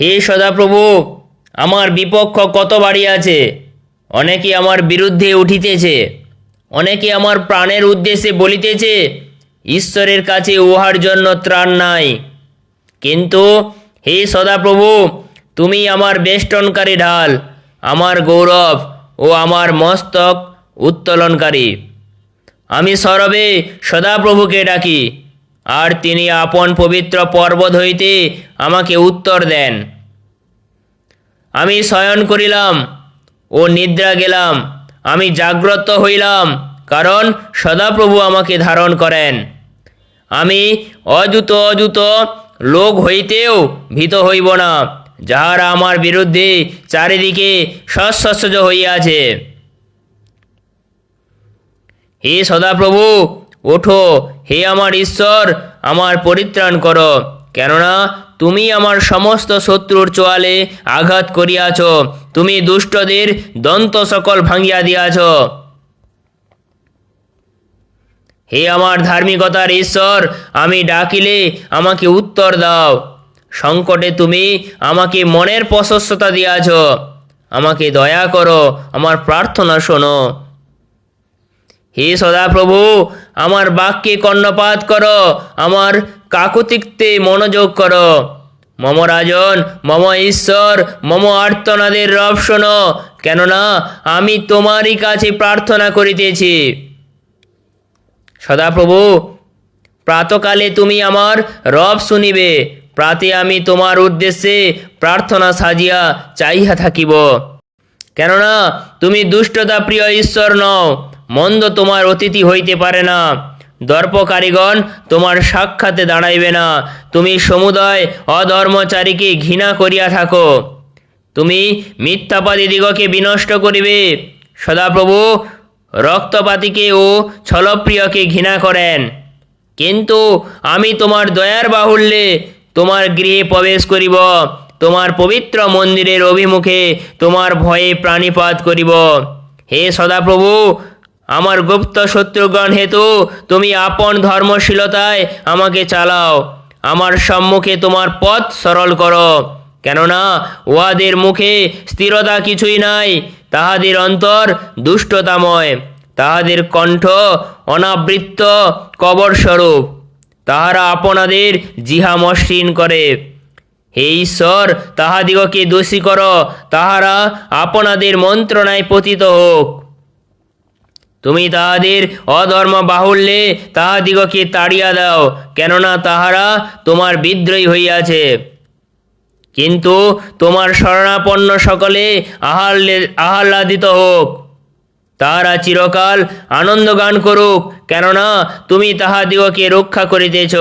হে সদাপ্রভু, আমার বিপক্ষ কত বাড়ি আছে? অনেকে আমার বিরুদ্ধে উঠিতেছে, অনেকে আমার প্রাণের উদ্দেশ্যে বলিতেছে, ঈশ্বরের কাছে উহার জন্য ত্রাণ নাই। কিন্তু হে সদাপ্রভু, তুমি আমার বেষ্টনকারী ঢাল, আমার গৌরব ও আমার মস্তক উত্তোলনকারী। আমি সরবে সদাপ্রভুকে ডাকি। আর তিনি আপন পবিত্র পর্বত হইতে আমাকে উত্তর দেন। আমি শয়ন করিলাম ও নিদ্রা গেলাম। আমি জাগ্রত হইলাম, কারণ সদাপ্রভু আমাকে ধারণ করেন। আমি অযুত অযুত লোক হইতেও ভীত হইব না, যাহারা আমার বিরুদ্ধে চারিদিকে সস্বস্য হইয়াছে। হে সদাপ্রভু ওঠো, হে আমার ঈশ্বর, আমার পরিত্রাণ করো। কেননা, তুমি আমার সমস্ত শত্রুর চোয়ালে আঘাত করিয়াছ, তুমি দুষ্টদের দন্ত সকল ভাঙিয়া দিয়াছ। হে আমার ধার্মিকতার ঈশ্বর, আমি ডাকিলে আমাকে উত্তর দাও। সংকটে তুমি আমাকে মনের প্রশস্ততা দিয়াছ। আমাকে দয়া করো, আমার প্রার্থনা শোনো। হে সদাপ্রভু, আমার বাক্যে কর্ণপাত করো, আমার কাকুতিক্তে মনোযোগ করো। মম রাজন, মম ঈশ্বর, মম আর্তনাদের রব শোনো, কেননা আমি তোমারই কাছে প্রার্থনা করিতেছি। সদাপ্রভু, প্রাতকালে তুমি আমার রব শুনিবে, প্রাতে আমি তোমার উদ্দেশ্যে প্রার্থনা সাজিয়া চাইয়া থাকিব। কেননা তুমি দুষ্টতা প্রিয় ঈশ্বর নও মন্দ তোমার অতিথি হইতে পারে না। দর্প কারিগণ তোমার সাক্ষাতে দাঁড়াইবে না। তুমি সমুদয় অধর্মচারীকে ঘৃণা করিয়া থাকো। তুমি মিথ্যাপাদী দিগকে বিনষ্ট করিবে। সদাপ্রভু রক্তপাতিকে ও ছলপ্রিয়কে ঘৃণা করেন। কিন্তু আমি তোমার দয়ার বাহুল্যে তোমার গৃহে প্রবেশ করিব। তোমার পবিত্র মন্দিরের অভিমুখে তোমার ভয়ে প্রাণীপাত করিব। হে সদাপ্রভু আমার গুপ্ত শত্রুগণ হেতু তুমি আপন ধর্মশীলতায় আমাকে চালাও। আমার সম্মুখে তোমার পথ সরল করো। কেননা উহাদের মুখে স্থিরতা কিছুই নাই, তাহাদের অন্তর দুষ্টতাময়, তাহাদের কণ্ঠ অনাবৃত্ত কবর স্বরূপ। তাহারা আপনাদের জিহা মসৃণ করে। হে ঈশ্বর, তাহাদিগকে দোষী কর, তাহারা আপনাদের মন্ত্রণায় পতিত হোক। তুমি তাহাদের অধর্ম বাহুল্যে তাহাদিগকে তাড়িয়া দাও, কেননা তাহারা তোমার বিদ্রোহী হইয়াছে। কিন্তু তোমার শরণাপন্ন সকলে আহ্লাদে আহ্লাদিত হোক। তাহারা চিরকাল আনন্দ গান করুক, কেননা তুমি তাহাদিগকে রক্ষা করিতেছ।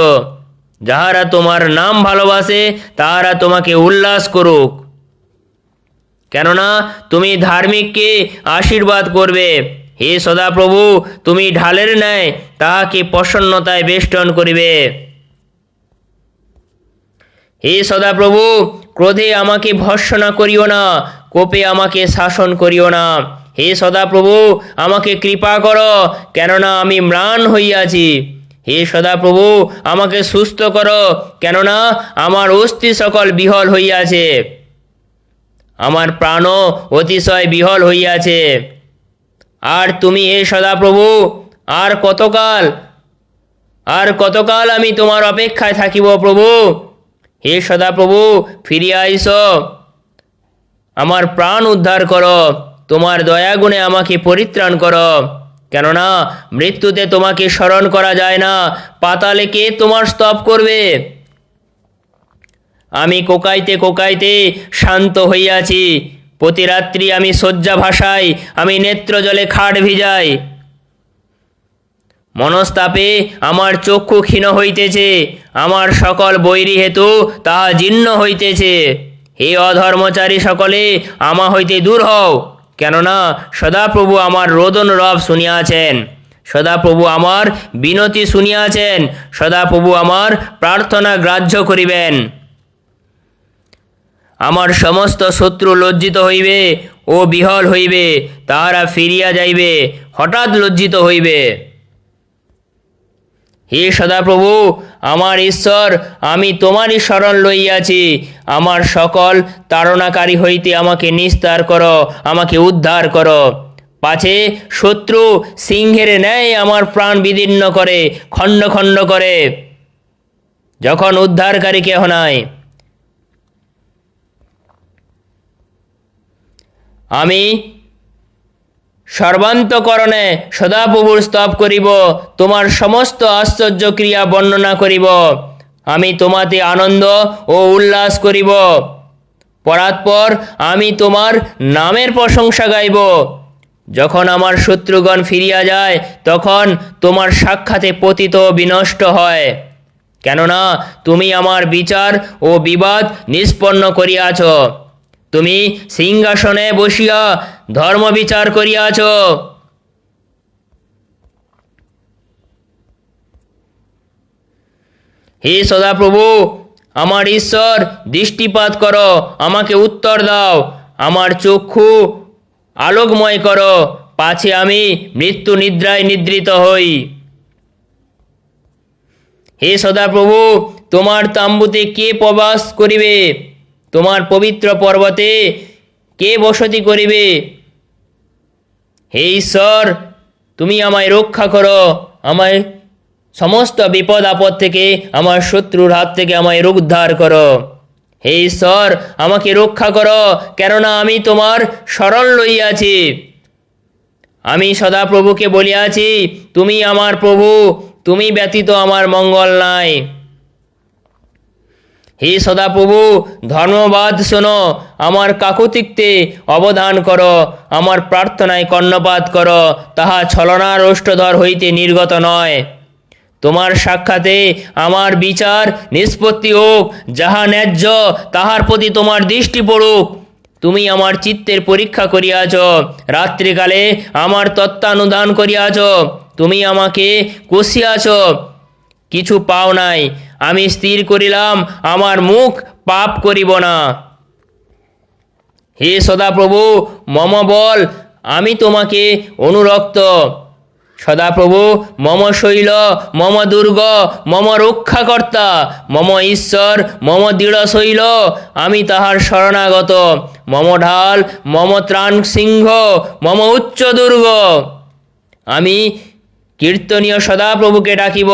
যাহারা তোমার নাম ভালোবাসে, তাহারা তোমাকে উল্লাস করুক। কেননা তুমি ধার্মিককে আশীর্বাদ করবে। হে সদাপ্রভু, তুমি ঢালের ন্যায় তাহাকে প্রসন্নতায় বেষ্টন করিবে। হে সদাপ্রভু, ক্রোধে আমাকে ভর্সনা করিও না, কোপে আমাকে শাসন করিও না। হে সদাপ্রভু, আমাকে কৃপা করো, কেননা আমি ম্রাণ হইয়াছি। হে সদাপ্রভু, আমাকে সুস্থ কর, কেননা আমার অস্থি সকল বিহল হইয়াছে। আমার প্রাণও অতিশয় বিহল হইয়াছে। আর তুমি হে সদাপ্রভু, আর কতকাল আর কতকাল আমি তোমার অপেক্ষায় থাকিব প্রভু? হে সদাপ্রভু, ফিরিয়া আইস। আমার প্রাণ উদ্ধার করো, তোমার দয়াগুণে আমাকে পরিত্রাণ করো। কেননা, মৃত্যুতে তোমাকে স্মরণ করা যায় না, পাতালে কে তোমার স্তব করবে? আমি কোকাইতে কোকাইতে শান্ত হইয়াছি প্রতি রাত্রি আমি শয্যা ভাসাই, আমি নেত্র জলে খাট ভিজাই। মনস্তাপে আমার চক্ষু ক্ষীণ হইতেছে, আমার সকল বৈরী হেতু তাহা জীর্ণ হইতেছে। হে অধর্মচারী সকলে, আমা হইতে দূর হও, কেননা সদাপ্রভু আমার রোদন রব শুনিয়াছেন। সদাপ্রভু আমার বিনতি শুনিয়াছেন, সদাপ্রভু আমার প্রার্থনা গ্রাহ্য করিবেন। আমার সমস্ত শত্রু লজ্জিত হইবে ও বিহল হইবে, তাহারা ফিরিয়া যাইবে, হঠাৎ লজ্জিত হইবে। হে সদাপ্রভু, আমার ঈশ্বর, আমি তোমারই শরণ লইয়াছি, আমার সকল তাড়নাকারী হইতে আমাকে নিস্তার করো, আমাকে উদ্ধার করো। পাছে শত্রু সিংহের ন্যায় আমার প্রাণ বিদীর্ণ করে, খণ্ড খণ্ড করে। যখন উদ্ধারকারী কেহ নাই আমি সর্বান্তকরণে সদাপ্রভুর স্তব করিব, তোমার সমস্ত আশ্চর্য ক্রিয়া বর্ণনা করিব। আমি তোমাতে আনন্দ ও উল্লাস করিব। পরাৎপর আমি তোমার নামের প্রশংসা গাইব। যখন আমার শত্রুগণ ফিরিয়া যায়, তখন তোমার সাক্ষাতে পতিত বিনষ্ট হয়। কেননা তুমি আমার বিচার ও বিবাদ নিষ্পন্ন করিয়াছ। তুমি সিংহাসনে বসিয়া ধর্ম বিচার করিয়াছ। হে সদাপ্রভু, আমার ঈশ্বর, দৃষ্টিপাত কর, আমাকে উত্তর দাও। আমার চক্ষু আলোকময় করো, পাছে আমি মৃত্যু নিদ্রায় নিদ্রিত হই। হে সদাপ্রভু, তোমার তাম্বুতে কে প্রবাস করিবে? তোমার পবিত্র পর্বতে কে বসতি করিবে? হে ঈশ্বর, তুমি আমায় রক্ষা করো। আমায় সমস্ত বিপদ আপদ থেকে, আমার শত্রুর হাত থেকে আমায় উদ্ধার করো। হে ঈশ্বর, আমাকে রক্ষা করো, কেননা আমি তোমার শরণ লইয়াছি। আমি সদা প্রভুকে বলিয়াছি, তুমি আমার প্রভু, তুমি ব্যতীত আমার মঙ্গল নাই। হে সদাপ্রভু, ধর্মবাদ শোনো, আমার কাকুতিকতে অবদান কর, আমার প্রার্থনায় কর্ণপাত কর, তাহা ছলনার ওষ্ঠধর হইতে নির্গত নয়। তোমার সাক্ষাতে আমার বিচার নিষ্পত্তি হোক, যাহা ন্যায্য, তাহার প্রতি তোমার দৃষ্টি পড়ুক। তুমি আমার চিত্তের পরীক্ষা করিয়াছ, রাত্রিকালে আমার তত্ত্বানুদান করিয়াছ, তুমি আমাকে কষিয়াছ, কিছু পাও নাই। আমি স্থির করিলাম, আমার মুখ পাপ করিব না। হে সদাপ্রভু, মম বল, আমি তোমাকে অনুরক্ত। সদাপ্রভু, মম শৈল, মম দুর্গ, মম রক্ষাকর্তা, মম ঈশ্বর, মম দৃঢ় শৈল, আমি তাহার শরণাগত। মম ঢাল, মম ত্রাণ সিংহ, মম উচ্চ দুর্গ। আমি কীর্তনীয় সদাপ্রভুকে ডাকিব।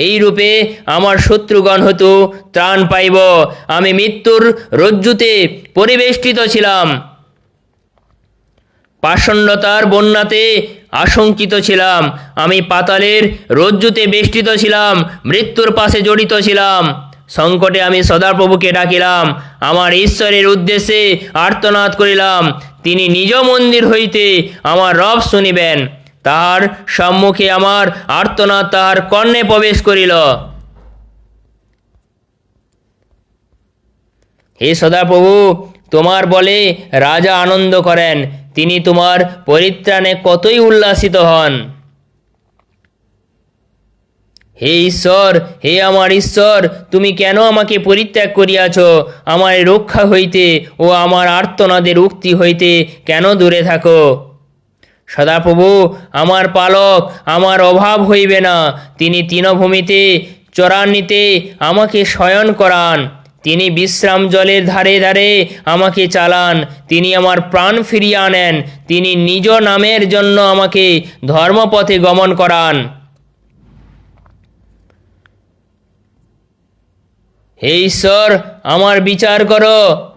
এই রূপে আমার শত্রুগণ হতো, ত্রাণ পাইব। আমি মৃত্যুর রজ্জুতে পরিবেষ্টিত ছিলাম। পাষণ্ডতার বন্যাতে আশঙ্কিত ছিলাম। আমি পাতালের রজ্জুতে বেষ্টিত ছিলাম, মৃত্যুর পাশে জড়িত ছিলাম। সংকটে আমি সদাপ্রভুকে ডাকিলাম, আমার ঈশ্বরের উদ্দেশ্যে আর্তনাদ করিলাম। তিনি নিজ মন্দির হইতে আমার রব শুনিবেন। তাহার সম্মুখে আমার আর্তনাদ তাহার কর্ণে প্রবেশ করিল। হে সদাপ্রভু, তোমার বলে রাজা আনন্দ করেন, তিনি তোমার পরিত্রাণে কতই উল্লাসিত হন। হে ঈশ্বর, হে আমার ঈশ্বর, তুমি কেন আমাকে পরিত্যাগ করিয়াছ? আমার রক্ষা হইতে ও আমার আর্তনাদের উক্তি হইতে কেন দূরে থাকো? সদাপ্রভু, আমার পালক, আমার অভাব হইবে না। তিনি তৃণভূমিতে চরান্নিতে আমাকে শয়ন করান। তিনি বিশ্রাম জলের ধারে ধারে আমাকে চালান। তিনি আমার প্রাণ ফিরিয়ে আনেন। তিনি নিজ নামের জন্য আমাকে ধর্মপথে গমন করান। হে ঈশ্বর, আমার বিচার করো,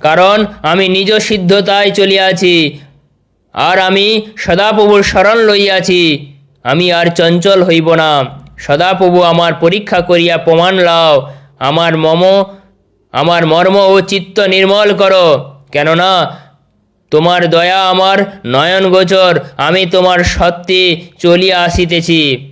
কারণ আমি নিজ সিদ্ধতায় চলিয়াছি। আর আমি সদাপ্রভুর শরণ লইয়াছি। আমি আর চঞ্চল হইব না। সদাপ্রভু আমার পরীক্ষা করিয়া প্রমাণ লাও। আমার মম, আমার মর্ম ও চিত্ত নির্মল করো। কেননা তোমার দয়া আমার নয়ন গোচর। আমি তোমার সত্যে চলিয়া আসিতেছি।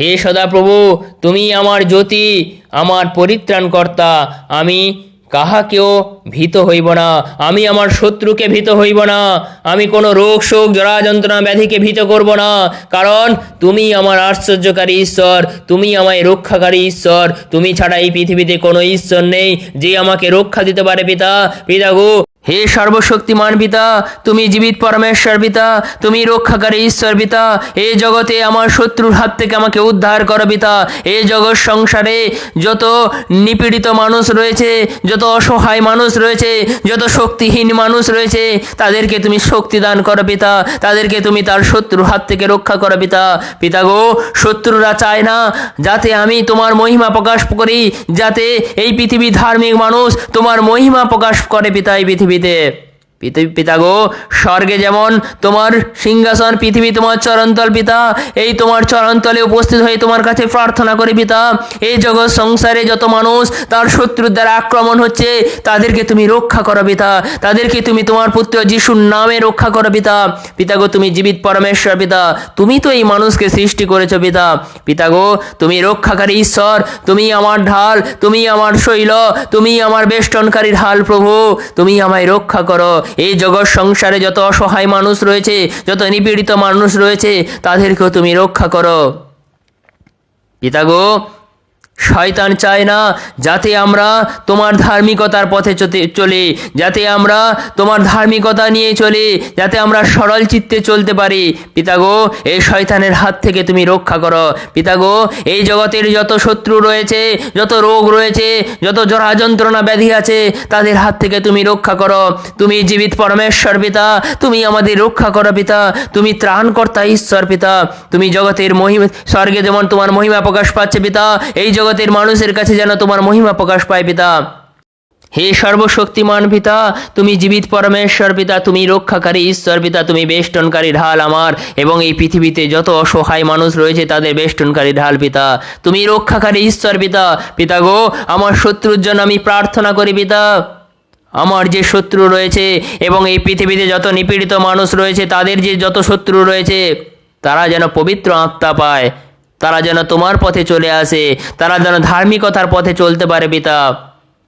হে সদাপ্রভু, তুমি আমার জ্যোতি, আমার পরিত্রাণকর্তা। আমি কাহাকেও ভীত হইব না। আমি আমার শত্রুকে ভীত হইব না। আমি কোনো রোগ, শোক, জরা, যন্ত্রণা, ব্যাধিকে ভীত করব না। কারণ তুমি আমার আশ্চর্যকারী ঈশ্বর, তুমি আমায় রক্ষাকারী ঈশ্বর। তুমি ছাড়া এই পৃথিবীতে কোনো ঈশ্বর নেই যে আমাকে রক্ষা দিতে পারে, পিতা। পিতা গো হে সর্বশক্তিমান পিতা, তুমি জীবিত পরমেশ্বর পিতা, তুমি রক্ষাকারী ঈশ্বর পিতা এই জগতে আমার শত্রুর হাত থেকে আমাকে উদ্ধার করো পিতা। এ জগৎ সংসারে যত নিপীড়িত মানুষ রয়েছে, যত অসহায় মানুষ রয়েছে, যত শক্তিহীন মানুষ রয়েছে, তাদেরকে তুমি শক্তি দান করো পিতা, তাদেরকে তুমি তার শত্রুর হাত থেকে রক্ষা করো পিতা। পিতা গো, শত্রুরা চায় না যাতে আমি তোমার মহিমা প্রকাশ করি, যাতে এই পৃথিবী ধার্মিক মানুষ তোমার মহিমা প্রকাশ করে পিতা, এই পৃথিবীতে পৃথিবী পিতা গো স্বর্গে যেমন তোমার সিংহাসন, পৃথিবী তোমার চরণতল পিতা, এই তোমার চরণতলে উপস্থিত হয়ে তোমার কাছে প্রার্থনা করে পিতা, এই জগৎ সংসারে যত মানুষ তার শত্রুর দ্বারা আক্রমণ হচ্ছে, তাদেরকে তুমি রক্ষা করো পিতা, তাদেরকে তুমি তোমার পুত্র যিশুর নামে রক্ষা করো পিতা পিতা গো তুমি জীবিত পরমেশ্বর পিতা, তুমি তো এই মানুষকে সৃষ্টি করেছ পিতা পিতা গো তুমি রক্ষাকারী ঈশ্বর, তুমি আমার ঢাল, তুমি আমার শৈল, তুমি আমার বেষ্টনকারী ঢাল প্রভু, তুমি আমায় রক্ষা করো এই জগৎ সংসারে যত অসহায় মানুষ রয়েছে, যত নিপীড়িত মানুষ রয়েছে, তাদেরকেও তুমি রক্ষা করো। পিতা গো শয়তান চায় না যাতে আমরা তোমার ধার্মিকতার পথে চলি, যাতে আমরা তোমার ধার্মিকতা নিয়ে চলি, যাতে আমরা সরল চিত্তে চলতে পারি। পিতাগো এই শয়তানের হাত থেকে তুমি রক্ষা করো। পিতাগো এই জগতের যত শত্রু রয়েছে, যত রোগ রয়েছে, যত জরা যন্ত্রণা ব্যাধি আছে, তাদের হাত থেকে তুমি রক্ষা করো। তুমি জীবিত পরমেশ্বর পিতা, তুমি আমাদের রক্ষা করো পিতা। তুমি ত্রাণকর্তা ঈশ্বর পিতা। তুমি জগতের মহিমা স্বর্গে যেমন তোমার মহিমা প্রকাশ পাচ্ছে পিতা, এই জগতের মানুষের কাছে যেন তোমার মহিমা প্রকাশ পায়, পিতা। হে সর্বশক্তিমান পিতা, তুমি জীবিত পরমেশ্বর পিতা, তুমি রক্ষাকারী ঈশ্বর পিতা, তুমি বেষ্টনকারী ঢাল আমার এবং এই পৃথিবীতে যত অসহায় মানুষ রয়েছে তাদের বেষ্টনকারী ঢাল পিতা। তুমি রক্ষাকারী ঈশ্বর পিতা পিতা গো, আমার শত্রুর জন্য আমি প্রার্থনা করি পিতা। আমার যে শত্রু রয়েছে এবং এই পৃথিবীতে যত নিপীড়িত মানুষ রয়েছে, তাদের যে যত শত্রু রয়েছে, তারা যেন পবিত্র আত্মা পায়। তারা যেন তোমার পথে চলে আসে, তারা যেন ধার্মিকতার পথে চলতে পারে পিতা।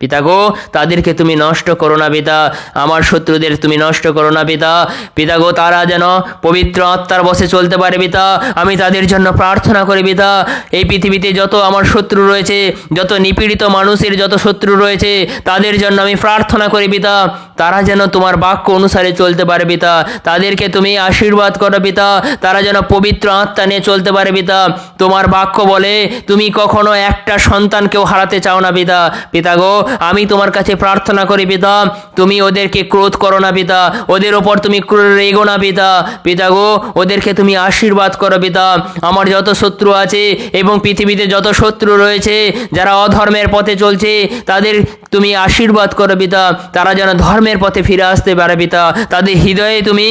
পিতা গো, তাদেরকে তুমি নষ্ট করো না পিতা, আমার শত্রুদের তুমি নষ্ট করো না পিতা। পিতা গো, তারা যেন পবিত্র আত্মার বসে চলতে পারে পিতা, আমি তাদের জন্য প্রার্থনা করি পিতা। এই পৃথিবীতে যত আমার শত্রু রয়েছে, যত নিপীড়িত মানুষের যত শত্রু রয়েছে, তাদের জন্য আমি প্রার্থনা করি পিতা। তারা যেন তোমার বাক্য অনুসারে চলতে পারে পিতা। তাদেরকে তুমি আশীর্বাদ করো পিতা। তারা যেন পবিত্র আত্মা নিয়ে চলতে পারে পিতা। তোমার বাক্য বলে, তুমি কখনো একটা সন্তানকেও হারাতে চাও না পিতা। পিতা গো, আমি তোমার কাছে প্রার্থনা করি পিতা, তুমি ওদেরকে ক্রোধ করো না পিতা। ওদের ওপর তুমি রেগো না পিতা। পিতা গো, ওদেরকে তুমি আশীর্বাদ করো পিতা। আমার যত শত্রু আছে এবং পৃথিবীতে যত শত্রু রয়েছে, যারা অধর্মের পথে চলছে, তাদের তুমি আশীর্বাদ করো পিতা। তারা যেন ধর্মের পথে ফিরে আসতে পারে পিতা। তাদের হৃদয়ে তুমি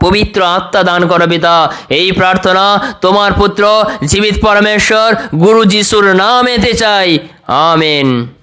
পবিত্র আত্মা দান করো পিতা। এই প্রার্থনা তোমার পুত্র, জীবিত পরমেশ্বর, গুরু যিশুর নামেতে চাই। আমেন।